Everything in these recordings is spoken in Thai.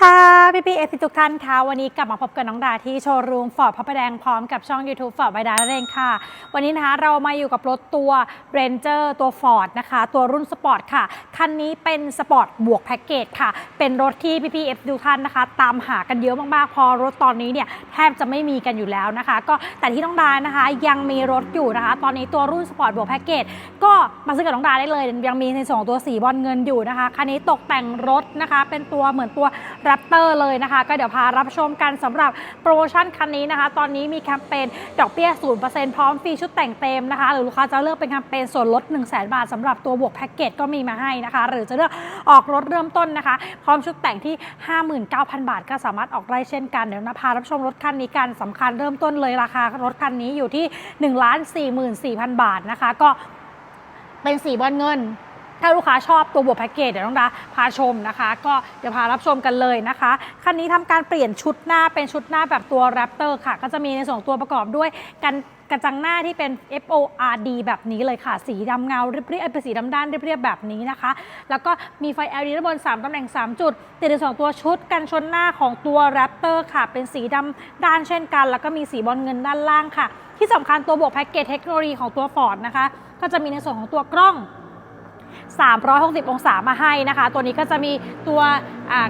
ค่ะ พี่พีเอฟทุกท่านคะวันนี้กลับมาพบกับน้องดาที่โชว์รูมฟอร์ดพระประแดงพร้อมกับช่อง YouTube ฟอร์ดไบดานั่นเองค่ะ วันนี้นะคะเรามาอยู่กับรถตัว Ranger ตัว Ford นะคะ ตัวรุ่นสปอร์ตค่ะ คันนี้เป็นสปอร์ตบวกแพ็กเกจค่ะ เป็นรถที่พี่ๆเอฟทุกท่านนะคะ ตามหากันเยอะมากๆ พอรถตอนนี้เนี่ยแทบจะไม่มีกันอยู่แล้วนะคะ ก็แต่ที่น้องดานะคะยังมีรถอยู่นะคะ ตอนนี้ตัวรุ่นสปอร์ตบวกแพ็กเกจก็มาซื้อกับน้องดาได้เลย ยังมีในส่วนของตัวสีบอลเงินอยู่นะคะ คันนี้ตกแต่งรถนะคะ เป็นตัวเหมือนตัวแรปเตอร์เลยนะคะ ก็เดี๋ยวพารับชมกันสำหรับโปรโมชั่นคันนี้นะคะ ตอนนี้มีแคมเปญดอกเบี้ย 0%พร้อมฟรีชุดแต่งเต็มนะคะ หรือลูกค้าจะเลือกเป็นแคมเปญส่วนลด 1 0 0 0 0แบาทสำหรับตัวบวกแพ็กเกจก็มีมาให้นะคะ หรือจะเลือกออกรถเริ่มต้นนะคะ พร้อมชุดแต่งที่ 59,000 บาท ก็สามารถออกได้เช่นกันเดี๋ยวนะพารับชมรถคันนี้กันสำคัญเริ่มต้นเลยราคารถคันนี้อยู่ที่ 1 44,000 บาทนะคะ ก็เป็นสีบอลเงิน ถ้าลูกค้าชอบตัวบวกแพ็กเกจเดี๋ยวน้องดาพาชมนะคะ ก็เดี๋ยวพารับชมกันเลยนะคะ คันนี้ทำการเปลี่ยนชุดหน้าเป็นชุดหน้าแบบตัวแรปเตอร์ค่ะ ก็จะมีในส่วนตัวประกอบด้วยกันกระจังหน้าที่เป็น FORD แบบนี้เลยค่ะ สีดำเงาเรียบๆเป็นสีดำด้านเรียบๆแบบนี้นะคะ แล้วก็มีไฟ LED ด้านบน 3ตำแหน่ง 3 จุด ติดในส่วนของตัวชุดกันชนหน้าของตัวแรปเตอร์ค่ะ เป็นสีดำด้านเช่นกัน แล้วก็มีสีบอลเงินด้านล่างค่ะ ที่สำคัญตัวบวกแพ็กเกจเทคโนโลยีของตัว Ford นะคะ ก็จะมีในส่วนของตัวกล้อง 360 องศามาให้นะคะ ตัวนี้ก็จะมีตัว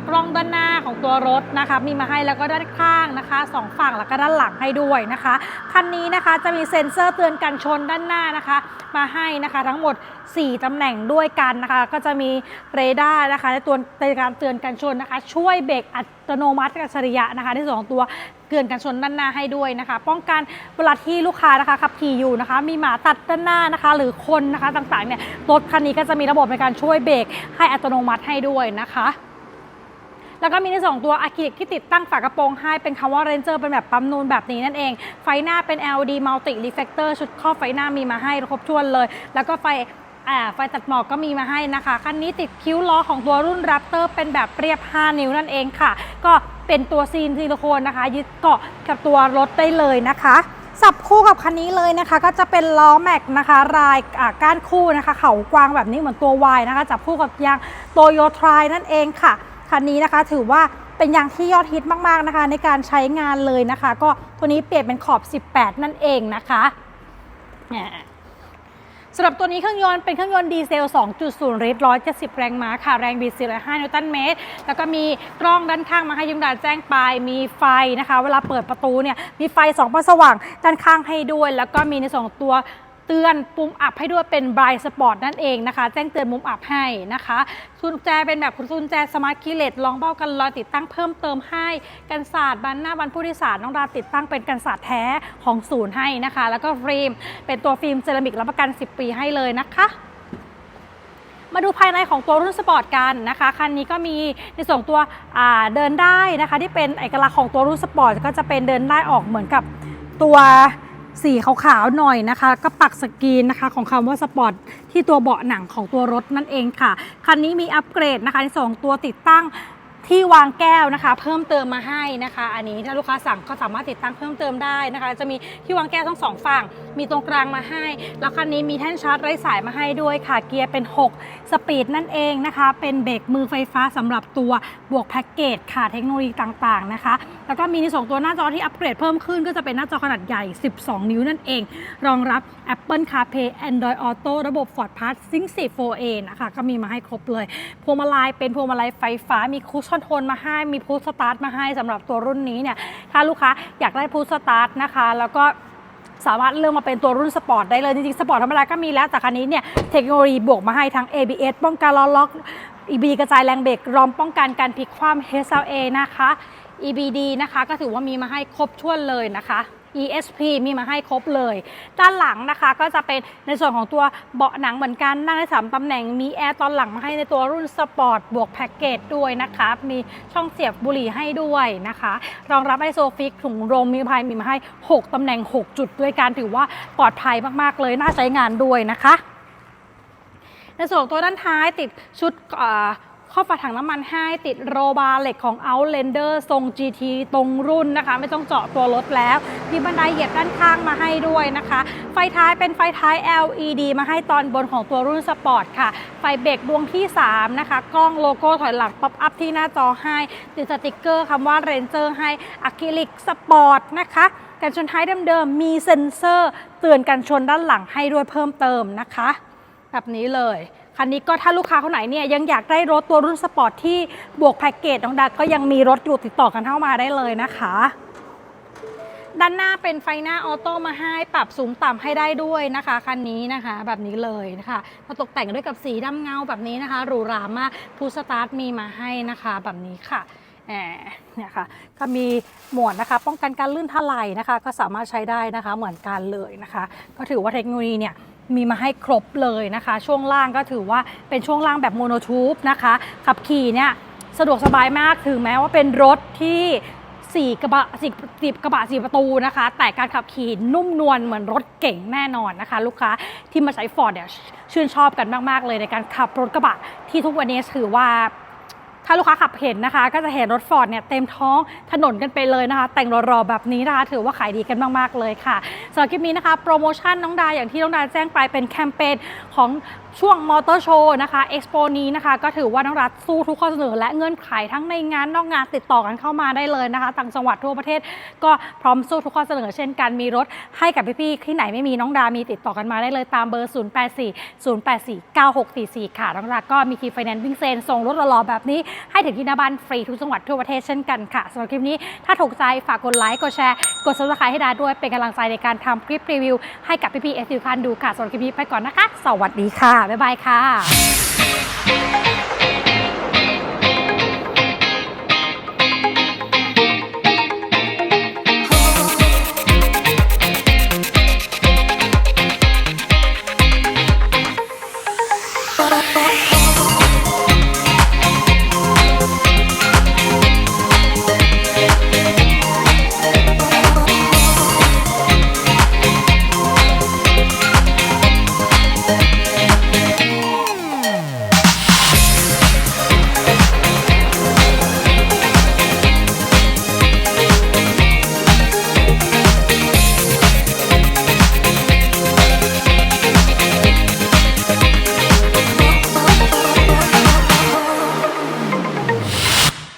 กล้องด้านหน้าของตัวรถนะคะมีมาให้แล้วก็ด้านข้างนะคะสองฝั่งแล้วก็ด้านหลังให้ด้วยนะคะคันนี้นะคะจะมีเซ็นเซอร์เตือนกันชนด้านหน้านะคะ มาให้นะคะทั้งหมด 4ตำแหน่งด้วยกันนะคะ ก็จะมีเรดาร์นะคะในตัวในการเตือนกันชนนะคะ ช่วยเบรกอัตโนมัติอัจฉริยะนะคะในส่วนของตัว เตือนกันชนด้านหน้าให้ด้วยนะคะ ป้องกันเวลาที่ลูกค้านะคะขับขี่อยู่นะคะ มีหมาตัดด้านหน้านะคะ หรือคนนะคะต่างๆเนี่ยรถคันนี้ก็จะมีระบบในการช่วยเบรกให้อัตโนมัติให้ด้วยนะคะแล้วก็มีในสองตัวอะคริลิกที่ติดตั้งฝากระโปรงให้เป็นคำว่า Ranger เป็นแบบปั๊มนูนแบบนี้นั่นเอง ไฟหน้าเป็น LED Multi Reflector ชุดครอบไฟหน้ามีมาให้ครบถ้วนเลย แล้วก็ไฟ อ่าไฟตัดหมอกก็มีมาให้นะคะ คันนี้ติดคิ้วล้อของตัวรุ่น Raptor เป็นแบบเรียบ 5 นิ้วนั่นเองค่ะ ก็เป็นตัวซีนซิลิโคนนะคะ ยึดเกาะกับตัวรถได้เลยนะคะสับคู่กับคันนี้เลยนะคะ ก็จะเป็นล้อแม็กนะคะลายก้านคู่นะคะ เขากวางแบบนี้เหมือนตัว Y นะคะ จับคู่กับยางโตโยทรายนั่นเองค่ะ คันนี้นะคะถือว่าเป็นยางที่ยอดฮิตมากๆนะคะ ในการใช้งานเลยนะคะ ก็ตัวนี้เปลี่ยนเป็นขอบ 18 นั่นเองนะคะ สำหรับตัวนี้เครื่องยนต์เป็นเครื่องยนต์ดีเซล 2.0 ลิตร 170 แรงม้าค่ะ แรงบิด405นิวตันเมตร แล้วก็มีกล้องด้านข้างมาให้ยิงดาแจ้งไป มีไฟนะคะ เวลาเปิดประตูเนี่ย มีไฟสองประสว่างด้านข้างให้ด้วย แล้วก็มีในส่วนของตัว เตือนปุ่มอับให้ด้วยเป็นบรายสปอร์ตนั่นเองนะคะ แจ้งเตือนมุมอับให้นะคะกุญแจเป็นแบบกุญแจสมาร์ทคีเลสลองเบ้ากันรอยติดตั้งเพิ่มเติมให้กันศาสตร์บานหน้าบานผู้โดยสารน้องดาติดตั้งเป็นกันศาสตร์แท้ของศูนย์ให้นะคะ แล้วก็ฟิล์มเป็นตัวฟิล์มเซรามิกรับประกัน 10 ปีให้เลยนะคะมาดูภายในของตัวรุ่นสปอร์ตกันนะคะ คันนี้ก็มีในส่วนตัวเดินได้นะคะ ที่เป็นเอกลักษณ์ของตัวรุ่นสปอร์ตก็จะเป็นเดินได้ออกเหมือนกับตัว สีขาวๆหน่อยนะคะ ก็ปักสกรีนนะคะของคำว่าสปอร์ตที่ตัวเบาะหนังของตัวรถนั่นเองค่ะ คันนี้มีอัปเกรดนะคะในสองตัวติดตั้งที่วางแก้วนะคะ เพิ่มเติมมาให้นะคะ อันนี้ถ้าลูกค้าสั่งก็สามารถติดตั้งเพิ่มเติมได้นะคะ จะมีที่วางแก้วทั้งสองฝั่ง มีตรงกลางมาให้ แล้วคันนี้มีแท่นชาร์จไร้สายมาให้ด้วยค่ะ เกียร์เป็น 6 สปีดนั่นเองนะคะ เป็นเบรกมือไฟฟ้าสำหรับตัวบวกแพ็กเกจค่ะ เทคโนโลยีต่างๆนะคะ แล้วก็มีในส่วนตัวหน้าจอที่อัปเกรดเพิ่มขึ้นก็จะเป็นหน้าจอขนาดใหญ่ 12 นิ้วนั่นเอง รองรับ Apple CarPlay Android Auto ระบบ Ford Pass Sync 4 4A นะคะ ก็มีมาให้ครบเลย พวงมาลัยเป็นพวงมาลัยไฟฟ้า มีคูชคอนโทรลมาให้ มีพุชสตาร์ทมาให้สำหรับตัวรุ่นนี้เนี่ย ถ้าลูกค้าอยากได้พุชสตาร์ทนะคะ แล้วก็ สามารถเลือกมาเป็นตัวรุ่นสปอร์ตได้เลย จริงๆ สปอร์ตธรรมดาก็มีแล้ว แต่คันนี้เนี่ยเทคโนโลยีบวกมาให้ทั้ง ABS ป้องกันล้อล็อก EB กระจายแรงเบรกรอมป้องกันการพลิกคว่ำ HLA นะคะ EBD นะคะ ก็ถือว่ามีมาให้ครบถ้วนเลยนะคะ ESP มีมาให้ครบเลย ด้านหลังนะคะก็จะเป็นในส่วนของตัวเบาะหนังเหมือนกันนั่งได้สามตำแหน่งมีแอร์ตอนหลังมาให้ในตัวรุ่นสปอร์ตบวกแพ็กเกจด้วยนะคะมีช่องเสียบบุหรี่ให้ด้วยนะคะ รองรับไอโซฟิกถุงลมมีภายมีมาให้ 6ตำแหน่ง 6 จุดด้วยการถือว่าปลอดภัยมากๆเลยน่าใช้งานด้วยนะคะในส่วนของตัวด้านท้ายติดชุด อ่าข้อฝาถังน้ำมันให้ติดโรบาร์เหล็กของ Outlander ทรง GT ตรงรุ่นนะคะ ไม่ต้องเจาะตัวรถแล้วมีบันไดเหยียบด้านข้างมาให้ด้วยนะคะ ไฟท้ายเป็นไฟท้าย LED มาให้ตอนบนของตัวรุ่นสปอร์ตค่ะ ไฟเบรกดวงที่ 3 นะคะ กล้องโลโก้ถอยหลังป๊อปอัพที่หน้าจอให้ ติดสติกเกอร์คำว่า Ranger ให้อะคริลิกสปอร์ตนะคะกันชนท้ายเดิมๆมีเซ็นเซอร์ เตือนกันชนด้านหลังให้ด้วยเพิ่มเติมนะคะ แบบนี้เลย คันนี้ก็ถ้าลูกค้าคนไหนเนี่ยยังอยากได้รถตัวรุ่นสปอร์ตที่บวกแพ็กเกจน้องดักก็ยังมีรถอยู่ติดต่อกันเข้ามาได้เลยนะคะ ด้านหน้าเป็นไฟหน้าออโต้มาให้ปรับสูงต่ำให้ได้ด้วยนะคะคันนี้นะคะแบบนี้เลยนะคะมาตกแต่งด้วยกับสีดำเงาแบบนี้นะคะหรูหรามากพูสตาร์ทมีมาให้นะคะแบบนี้ค่ะแหมเนี่ยค่ะก็มีหมวดนะคะ ป้องกันการลื่นถลายนะคะ ก็สามารถใช้ได้นะคะเหมือนกันเลยนะคะ ก็ถือว่าเทคโนโลยีเนี่ย มีมาให้ครบเลยนะคะ ช่วงล่างก็ถือว่าเป็นช่วงล่างแบบโมโนทูบนะคะขับขี่เนี่ยสะดวกสบายมากถึงแม้ว่าเป็นรถที่สี่กระบะสี่สี่กระบะสี่ประตูนะคะ แต่การขับขี่นุ่มนวลเหมือนรถเก่งแน่นอนนะคะ ลูกค้าที่มาใช้ฟอร์ดเนี่ยชื่นชอบกันมาก ๆ เลยในการขับรถกระบะที่ทุกวันนี้ถือว่า ถ้าลูกค้าขับเห็นนะคะ ก็จะเห็นรถฟอร์ดเนี่ยเต็มท้องถนนกันไปเลยนะคะ แต่งรอๆแบบนี้นะคะ ถือว่าขายดีกันมากๆเลยค่ะสำหรับคลิปนี้นะคะโปรโมชั่นน้องดาอย่างที่น้องดาแจ้งไปเป็นแคมเปญของ ช่วงมอเตอร์โชว์นะคะเอ็กซ์โปนี้นะคะ ก็ถือว่าน้องรัฐสู้ทุกข้อเสนอ และเงื่อนไขทั้งในงานนอกงานติดต่อกันเข้ามาได้เลยนะคะ ต่างจังหวัดทั่วประเทศก็พร้อมสู้ทุกข้อเสนอ เช่นกันมีรถให้กับพี่ๆที่ไหนไม่มีน้องดามีติดต่อกันมาได้เลยตามเบอร์ 084 084 9644 ค่ะน้องดาก็มีทีไฟแนนซ์วิ่งเซนส่งรถหล่อๆแบบนี้ ให้ถึงที่หน้าบ้านฟรีทุกจังหวัดทั่วประเทศเช่นกันค่ะสำหรับคลิปนี้ถ้าถูกใจฝากกดไลค์กดแชร์กด subscribe ให้ดาด้วยเป็นกำลังใจในการทำคลิปรีวิวให้กับพี่ๆเอฟซีคันดูค่ะสำหรับคลิปนี้ไปก่อนนะคะ สวัสดีค่ะบ๊ายบายค่ะ